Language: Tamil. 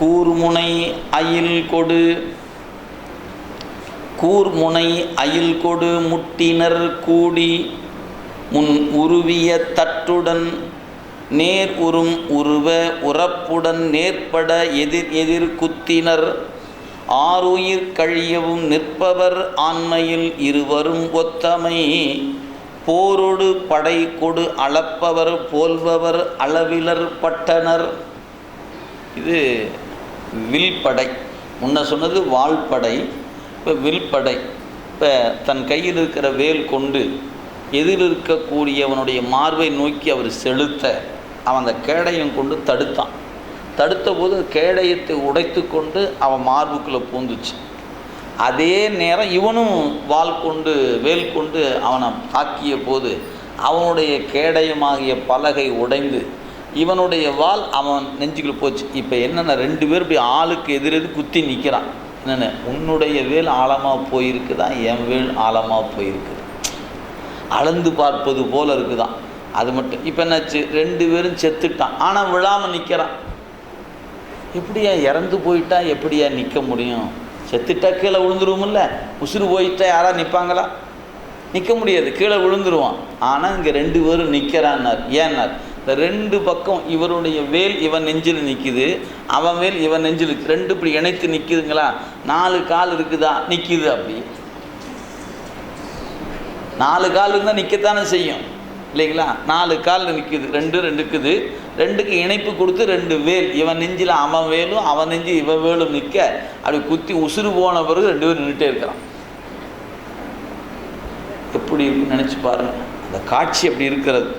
கூர்முனை அயில் கொடு. கூர்முனை அயில் கொடு முட்டினர் கூடி. முன் உருவிய தட்டுடன் நேர் உறும் உருவ உறப்புடன் நேர்பட எதிர் எதிர் குத்தினர். ஆறுயிர் கழியவும் நிற்பவர் ஆண்மையில் இருவரும் ஒத்தமை. போரொடு படை கொடு அளப்பவர் போல்பவர் அளவிலர் பட்டனர். இது வில்படை. முன்ன சொன்னது வாள்படை இப்போ வில்படை. இப்போ தன் கையில் இருக்கிற வேல் கொண்டு எதில் இருக்கக்கூடியவனுடைய மார்பை நோக்கி அவர் செலுத்த அவன் அந்த கேடையும் கொண்டு தடுத்தான். தடுத்த போது கேடயத்தை உடைத்து கொண்டு அவன் மார்புக்குள்ளே பூந்துச்சு. அதே நேரம் இவனும் வாள் கொண்டு வேல் கொண்டு அவனை தாக்கிய போது அவனுடைய கேடயமாகிய பலகை உடைந்து இவனுடைய வாள் அவன் நெஞ்சுக்குள்ள போச்சு. இப்போ என்னென்ன ரெண்டு பேர் இப்படி ஆளுக்கு எதிரெது குத்தி நிற்கிறான் என்னென்ன உன்னுடைய வேல் ஆழமாக போயிருக்குதான் என் வேல் ஆழமாக போயிருக்குது. அளந்து பார்ப்பது போல இருக்குதான் அது மட்டும். இப்போ என்னாச்சு? ரெண்டு பேரும் செத்துட்டான். ஆனால் விழாமல் நிற்கிறான் எப்படியா இறந்து போயிட்டா? எப்படியா நிற்க முடியும்? செத்துட்டா கீழே விழுந்துருவோம்ல. உசுறு போயிட்டா யாராக நிற்பாங்களா நிற்க முடியாது. கீழே விழுந்துருவான். ஆனால் இங்கே ரெண்டு பேரும் நிற்கிறான்னார் ஏன்னார்? இந்த ரெண்டு பக்கம் இவருடைய வேல் இவன் நெஞ்சில் நிற்கிது அவன் வேல் இவன் நெஞ்சில் ரெண்டு இப்படி இணைத்து நிற்கிதுங்களா நாலு கால் இருக்குதா? நிற்கிது அப்படி. நாலு கால் இருந்தால் நிற்கத்தானே செய்யும். இல்லைங்களா? நாலு கால் நிற்கிது ரெண்டு ரெண்டுக்குது. ரெண்டுக்கு இணைப்பு கொடுத்து ரெண்டு வேல். இவன் நெஞ்சில் அவன் வேலும் அவன் நெஞ்சு இவன் வேலும் நிற்க அப்படி குத்தி உசுறு போன பிறகு ரெண்டு பேரும் நின்றுட்டே இருக்கிறான் எப்படி இருக்குன்னு நினச்சி பாருங்க. அந்த காட்சி அப்படி இருக்கிறது.